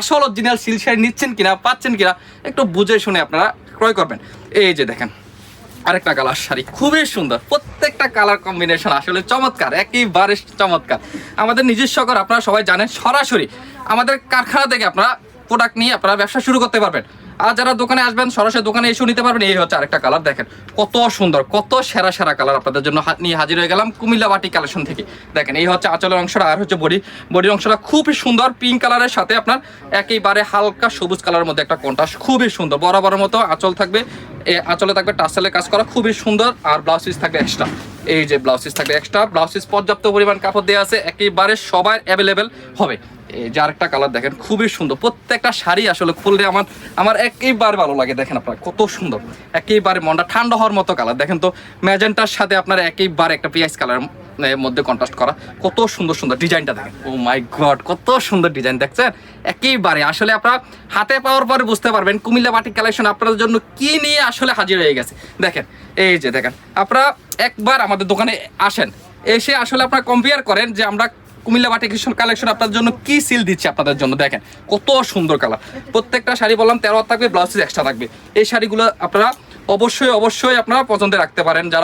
আসল original seal sari নিচ্ছেন কিনা, পাচ্ছেন কিনা, একটু বুঝে শুনে আপনারা ক্রয় করবেন। এই যে দেখেন, আরেকটা কালার শাড়ি, খুবই সুন্দর। প্রত্যেকটা কালার কম্বিনেশন আসলে চমৎকার একইবারে চমৎকার। আমাদের নিজস্ব কর আপনারা সবাই জানেন, সরাসরি আমাদের কারখানা থেকে আপনারা প্রোডাক্ট নিয়ে আপনারা ব্যবসা শুরু করতে পারবেন। আর যারা দোকানে আসবেন, সরাসরি দোকানে এসেও নিতে পারবেন। এই হচ্ছে আরেকটা কালার দেখেন। কত সুন্দর, কত সেরা সেরা কালার আপনাদের জন্য নিয়ে হাজির হয়ে গেলাম কুমিল্লা বাটি কালেকশন থেকে। দেখেন, এই হচ্ছে আঁচলের অংশটা, আর হচ্ছে বডি, বডির অংশটা খুবই সুন্দর পিঙ্ক কালারের সাথে আপনার একেবারে হালকা সবুজ কালারের মধ্যে একটা কন্ট্রাস্ট খুবই সুন্দর। বরাবরের মতো আঁচল থাকবে আঁচলে থাকবে টাসেলের কাজ করা, খুবই সুন্দর, আর ব্লাউজ পিস থাকবে এক্সট্রা এই যে ব্লাউজ পিস থাকবে এক্সট্রা ব্লাউজ পিস পর্যাপ্ত পরিমাণ কাপড় দেওয়া আছে, একেবারে সবার অ্যাভেলেবেল হবে। এই যে আরেকটা কালার দেখেন, খুবই সুন্দর। প্রত্যেকটা শাড়ি আসলে খুললে আমার আমার একেবারে ভালো লাগে। দেখেন আপনার, কত সুন্দর। একেবারে মনটা ঠান্ডা হওয়ার মতো কালার দেখেন তো, ম্যাজেন্টার সাথে আপনার একেবারে একটা পিয়াজ কালার মধ্যে কন্ট্রাস্ট করা। কত সুন্দর সুন্দর ডিজাইনটা দেখেন। ও মাই গড কত সুন্দর ডিজাইন দেখছেন? একেবারে। আসলে আপনারা হাতে পাওয়ার পরে বুঝতে পারবেন, কুমিল্লা বাটিক কালেকশন আপনাদের জন্য কি নিয়ে আসলে হাজির হয়ে গেছে। দেখেন, এই যে দেখেন, আপনারা একবার আমাদের দোকানে আসেন। এসে আসলে আপনারা কম্পেয়ার করেন যে আমরা কুমিল্লা বাটি কৃষ্ণ কালেকশন আপনাদের জন্য কি সিল দিচ্ছে আপনাদের জন্য? দেখেন, কত সুন্দর কালার প্রত্যেকটা শাড়ি বললাম, তেরো থাকবে ব্লাউজ এক্সট্রা থাকবে। এই শাড়িগুলো আপনারা অবশ্যই অবশ্যই আপনারা পছন্দে রাখতে পারেন। যারা